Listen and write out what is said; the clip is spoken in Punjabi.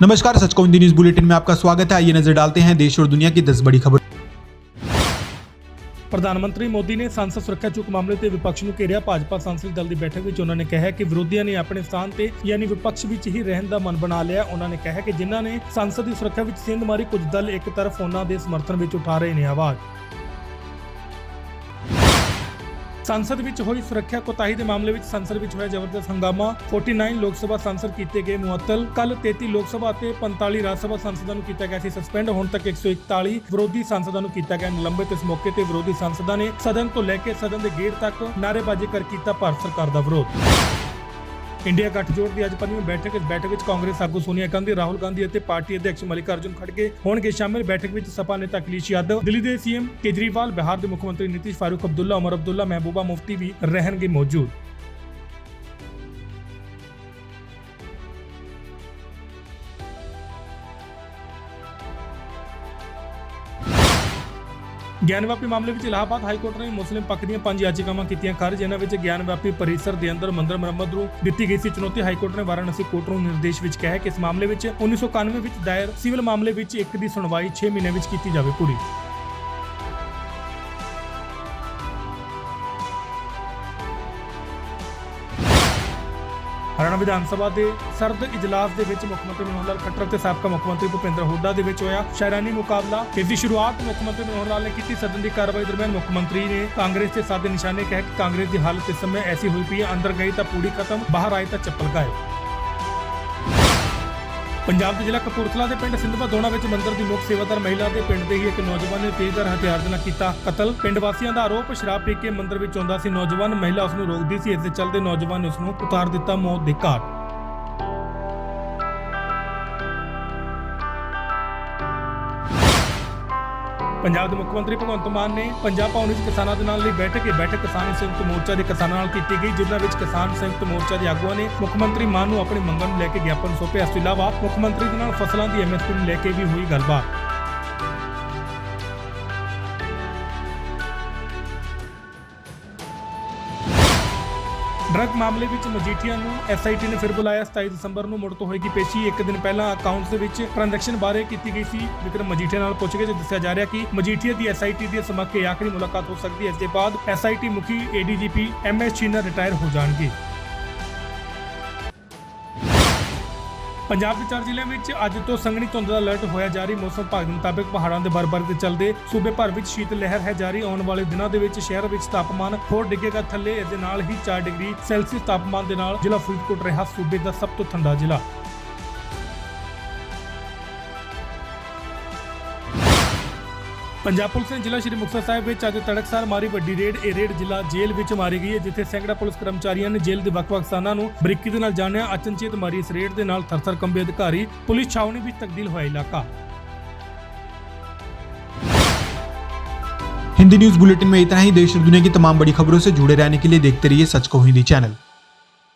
नमस्कार सच को हिंदी न्यूज बुलेटिन में आपका स्वागत है आइए नजर डालते हैं देश और दुनिया की 10 बड़ी खबर ਪ੍ਰਧਾਨ ਮੰਤਰੀ ਮੋਦੀ ਨੇ ਸੰਸਦ ਸੁਰੱਖਿਆ ਚੁੱਕ ਮਾਮਲੇ ਤੇ ਵਿਪਕਸ਼ ਨੂੰ ਘੇਰਿਆ ਭਾਜਪਾ ਸੰਸਦੀ ਦਲ ਦੀ ਬੈਠਕ ਵਿੱਚ ਉਹਨਾਂ ਨੇ ਕਿਹਾ ਕਿ ਵਿਰੋਧੀਆਂ ਨੇ ਆਪਣੇ ਸਥਾਨ ਤੇ ਯਾਨੀ ਵਿਪਕਸ਼ ਵਿੱਚ ਹੀ ਰਹਿਣ ਦਾ ਮਨ ਬਣਾ ਲਿਆ ਉਹਨਾਂ ਨੇ ਕਿਹਾ ਕਿ ਜਿਨ੍ਹਾਂ ਨੇ ਸੰਸਦ ਦੀ ਸੁਰੱਖਿਆ ਵਿੱਚ ਸਿੰਧ ਮਾਰੀ ਕੁਝ ਦਲ ਇੱਕ ਤਰਫ ਉਹਨਾਂ ਦੇ ਸਮਰਥਨ ਵਿੱਚ ਉਠਾ ਰਹੇ ਨੇ ਆਵਾਜ਼ ਸੰਸਦ ਵਿੱਚ ਹੋਈ ਸੁਰੱਖਿਆ ਕੋਤਾਹੀ ਦੇ ਮਾਮਲੇ ਵਿੱਚ ਸੰਸਦ ਵਿੱਚ ਹੋਇਆ ਜ਼ਬਰਦਸਤ ਹੰਗਾਮਾ। 49 ਲੋਕ ਸਭਾ ਸੰਸਦ ਕੀਤੇ ਗਏ ਮੁਅੱਤਲ। ਕੱਲ 33 ਲੋਕ ਸਭਾ ਅਤੇ 45 ਰਾਜ ਸਭਾ ਸੰਸਦਾਂ ਨੂੰ ਕੀਤਾ ਗਿਆ ਸੀ ਸਸਪੈਂਡ ਹੁਣ ਤੱਕ 141 ਵਿਰੋਧੀ ਸੰਸਦਾਂ ਨੂੰ ਕੀਤਾ ਗਿਆ ਨਿਲੰਬਿਤ। ਇਸ ਮੌਕੇ ਤੇ ਵਿਰੋਧੀ ਸੰਸਦਾਂ ਨੇ ਸਦਨ ਤੋਂ ਲੈ ਕੇ ਸਦਨ ਦੇ ਗੇਟ ਤੱਕ ਨਾਅਰੇਬਾਜ਼ੀ ਕਰ ਕੀਤਾ ਭਾਰਤ ਸਰਕਾਰ ਦਾ ਵਿਰੋਧ। ਇੰਡੀਆ ਗੱਠਜੋੜ ਦੀ ਅੱਜ ਪੰਜਵੀਂ ਬੈਠਕ ਇਸ ਬੈਠਕ ਵਿੱਚ ਕਾਂਗਰਸ ਆਗੂ ਸੋਨੀਆ ਗਾਂਧੀ, ਰਾਹੁਲ ਗਾਂਧੀ ਅਤੇ ਪਾਰਟੀ ਅਧਿਕਸ਼ ਮਲਿਕਾਰਜੁਨ ਖੜਗੇ ਹੋਣਗੇ ਸ਼ਾਮਿਲ। ਬੈਠਕ ਵਿੱਚ ਸਪਾ ਨੇਤਾ ਅਖਿਲੇਸ਼ ਯਾਦਵ, ਦਿੱਲੀ ਦੇ ਸੀਐਮ ਕੇਜਰੀਵਾਲ, ਬਿਹਾਰ ਦੇ ਮੁੱਖ ਮੰਤਰੀ ਨਿਤੀਸ਼ ਫਾਰੂਕ ਅਬਦੁੱਲਾ, ਉਮਰ ਅਬਦੁੱਲਾ, ਮਹਿਬੂਬਾ ਮੁਫਤੀ ਵੀ ਰਹਿਣਗੇ ਮੌਜੂਦ। ਗਿਆਨਵਾਪੀ ਮਾਮਲੇ ਵਿੱਚ ਇਲਾਹਾਬਾਦ ਹਾਈ ਕੋਰਟ ਨੇ ਮੁਸਲਿਮ ਪੱਖ ਦੀਆਂ ਪੰਜ ਯਾਚੀਕਾਵਾਂ ਕੀਤੀਆਂ ਖਾਰਜ, ਜਿਨ੍ਹਾਂ ਵਿੱਚ ਗਿਆਨਵਾਪੀ ਪਰਿਸਰ ਦੇ ਅੰਦਰ ਮੰਦਰ ਮੁਰੰਮਤ ਨੂੰ ਦਿੱਤੀ ਗਈ ਸੀ। ਚੁਣੌਤੀ ਹਾਈ ਕੋਰਟ ਨੇ ਵਾਰਾਣਸੀ ਕੋਰਟ ਨੂੰ ਨਿਰਦੇਸ਼ ਵਿੱਚ ਕਿਹਾ ਕਿ ਇਸ ਮਾਮਲੇ ਵਿੱਚ 1991 ਵਿੱਚ ਦਾਇਰ ਸਿਵਲ ਮਾਮਲੇ ਵਿੱਚ ਇੱਕ ਦੀ ਸੁਣਵਾਈ 6 ਮਹੀਨੇ ਵਿੱਚ ਕੀਤੀ ਜਾਵੇ ਪੂਰੀ। ਹਰਿਆਣਾ ਵਿਧਾਨ ਸਭਾ ਦੇ ਸਰਦ ਇਜਲਾਸ ਦੇ ਵਿੱਚ ਮੁੱਖ ਮੰਤਰੀ ਮਨੋਹਰ ਲਾਲ ਖੱਟਰ ਤੇ ਸਾਬਕਾ ਮੁੱਖ ਮੰਤਰੀ ਭੁਪਿੰਦਰ ਹੁੱਡਾ ਦੇ ਵਿੱਚ ਹੋਇਆ ਸੈਰਾਨੀ ਮੁਕਾਬਲਾ। ਇਸ ਦੀ ਸ਼ੁਰੂਆਤ ਮੁੱਖ ਮੰਤਰੀ ਮਨੋਹਰ ਲਾਲ ਨੇ ਕੀਤੀ। ਸਦਨ ਦੀ ਕਾਰਵਾਈ ਦਰਮਿਆਨ ਮੁੱਖ ਮੰਤਰੀ ਨੇ ਕਾਂਗਰਸ ਦੇ ਸਾਦੇ ਨਿਸ਼ਾਨੇ ਕਿਹਾ ਕਿ ਕਾਂਗਰਸ ਦੀ ਹਾਲਤ ਇਸ ਸਮੇਂ ਐਸੀ ਹੋਈ ਪਈ ਹੈ। ਅੰਦਰ ਗਈ ਤਾਂ ਪੂਰੀ ਖਤਮ, ਬਾਹਰ ਆਈ ਤਾਂ ਚੱਪਲ ਗਾਇਬ। ਪੰਜਾਬ ਦੇ ਜ਼ਿਲ੍ਹਾ ਕਪੂਰਥਲਾ ਦੇ ਪਿੰਡ ਸਿੰਧਵਾ ਦੋਣਾ ਵਿੱਚ ਮੰਦਰ ਦੀ ਮੁੱਖ ਸੇਵਾਦਾਰ ਮਹਿਲਾ ਦੇ ਪਿੰਡ ਦੇ ਹੀ ਇੱਕ ਨੌਜਵਾਨ ਨੇ ਤੇਜ਼ਧਾਰ ਹਥਿਆਰ ਦੇ ਨਾਲ ਕੀਤਾ ਕਤਲ। ਪਿੰਡ ਵਾਸੀਆਂ ਦਾ ਆਰੋਪ, ਸ਼ਰਾਬ ਪੀ ਕੇ ਮੰਦਰ ਵਿੱਚ ਆਉਂਦਾ ਸੀ ਨੌਜਵਾਨ। ਮਹਿਲਾ ਉਸ ਨੂੰ ਰੋਕਦੀ ਸੀ, ਇਸ ਦੇ ਚੱਲਦੇ ਨੌਜਵਾਨ ਨੇ ਉਸ ਨੂੰ ਉਤਾਰ ਦਿੱਤਾ ਮੌਤ ਦੇ ਘਾਟ। ਪੰਜਾਬ ਦੇ ਮੁੱਖ ਮੰਤਰੀ ਭਗਵੰਤ ਮਾਨ ਨੇ ਪੰਜਾਬ ਭਵਨ ਵਿੱਚ ਕਿਸਾਨਾਂ ਦੇ ਨਾਲ ਲਈ ਬੈਠਕ, ਇਹ ਬੈਠਕ ਕਿਸਾਨ ਸੰਯੁਕਤ ਮੋਰਚਾ ਦੇ ਕਿਸਾਨਾਂ ਨਾਲ ਕੀਤੀ ਗਈ, ਜਿਨ੍ਹਾਂ ਵਿੱਚ ਕਿਸਾਨ ਸੰਯੁਕਤ ਮੋਰਚਾ ਦੇ ਆਗੂਆਂ ਨੇ ਮੁੱਖ ਮੰਤਰੀ ਮਾਨ ਨੂੰ ਆਪਣੀ ਮੰਗਾਂ ਨੂੰ ਲੈ ਕੇ ਗਿਆਪਨ ਸੌਂਪਿਆ। ਇਸ ਤੋਂ ਇਲਾਵਾ ਮੁੱਖ ਮੰਤਰੀ ਦੇ ਨਾਲ ਫਸਲਾਂ ਦੀ ਐਮਐਸਪੀ ਨੂੰ ਲੈ ਕੇ ਵੀ ਹੋਈ ਗੱਲਬਾਤ। ਡਰੱਗ ਮਾਮਲੇ ਵਿੱਚ ਮਜੀਠੀਆ ਨੂੰ ਐਸਆਈਟੀ ਨੇ ਫਿਰ ਬੁਲਾਇਆ। 27 ਦਸੰਬਰ ਨੂੰ ਮੁੜ ਤੋਂ ਹੋਏਗੀ ਪੇਸ਼ੀ। ਇੱਕ ਦਿਨ ਪਹਿਲਾਂ ਅਕਾਊਂਟਸ ਦੇ ਵਿੱਚ ਟ੍ਰਾਂਜੈਕਸ਼ਨ ਬਾਰੇ ਕੀਤੀ ਗਈ ਸੀ ਵਿਕਰਮ ਮਜੀਠੀਆ ਨਾਲ ਪੁੱਛ ਕੇ ਦੱਸਿਆ ਜਾ ਰਿਹਾ ਕਿ ਮਜੀਠੀਆ ਦੀ ਐਸਆਈਟੀ ਦੀ ਸਮੱਕੇ ਆਖਰੀ ਮੁਲਾਕਾਤ ਹੋ ਸਕਦੀ ਹੈ। ਇਸ ਦੇ ਬਾਅਦ ਐਸਆਈਟੀ ਮੁਖੀ ਏਡੀਜੀਪੀ ਐਮਐਸ ਚੀਨਾ ਰਿਟਾਇਰ ਹੋ ਜਾਣਗੇ। ਪੰਜਾਬ ਦੇ ਚਾਰ ਜ਼ਿਲ੍ਹਿਆਂ ਵਿੱਚ ਅੱਜ ਤੋਂ ਸੰਘਣੀ ਧੁੰਦ ਦਾ ਅਲਰਟ ਹੋਇਆ ਜਾਰੀ। ਮੌਸਮ ਵਿਭਾਗ ਦੇ ਮੁਤਾਬਕ ਪਹਾੜਾਂ ਦੇ ਬਰਫ਼ਬਾਰੀ ਦੇ ਚਲਦੇ ਸੂਬੇ ਭਰ ਵਿੱਚ ਸ਼ੀਤ ਲਹਿਰ ਹੈ ਜਾਰੀ। ਆਉਣ ਵਾਲੇ ਦਿਨਾਂ ਦੇ ਵਿੱਚ ਸ਼ਹਿਰ ਵਿੱਚ ਤਾਪਮਾਨ ਹੋਰ ਡਿੱਗੇਗਾ। ਥੱਲੇ ਇਸ ਦੇ ਨਾਲ ਹੀ 4 ਡਿਗਰੀ ਸੈਲਸੀਅਸ ਤਾਪਮਾਨ ਦੇ ਨਾਲ ਜ਼ਿਲ੍ਹਾ ਫਰੀਦਕੋਟ ਰਿਹਾ ਸੂਬੇ ਦਾ ਸਭ ਤੋਂ ਠੰਡਾ ਜ਼ਿਲ੍ਹਾ। ਪੰਜਾਬ ਪੁਲਿਸ ਨੇ ਜ਼ਿਲ੍ਹਾ ਸ਼੍ਰੀ ਮੁਕਤਸਰ ਸਾਹਿਬ ਵਿੱਚ ਅੱਜ ਤੜਕਸਾਰ ਮਾਰੀ ਵੱਡੀ ਰੇਡ ਇਹ ਰੇਡ ਜ਼ਿਲ੍ਹਾ ਜੇਲ੍ਹ ਵਿੱਚ ਮਾਰੀ ਗਈ ਹੈ ਜਿੱਥੇ ਸੈਂਕੜਾ ਪੁਲਿਸ ਕਰਮਚਾਰੀਆਂ ਨੇ ਜੇਲ੍ਹ ਦੇ ਵੱਖ-ਵੱਖ ਸਥਾਨਾਂ ਨੂੰ ਬਰੀਕੀ ਦੇ ਨਾਲ ਜਾਣਿਆ ਅਚਨਚੇਤ ਮਾਰੀ ਇਸ ਰੇਡ ਦੇ ਨਾਲ ਥਰਥਰ ਕੰਬੇ ਅਧਿਕਾਰੀ ਪੁਲਿਸ ਛਾਉਣੀ ਵਿੱਚ ਤਬਦੀਲ ਹੋਇਆ ਇਲਾਕਾ हिंदी न्यूज बुलेटिन में इतना ही देश और दुनिया की तमाम बड़ी खबरों से जुड़े रहने के लिए देखते रहिए सच को हिंदी चैनल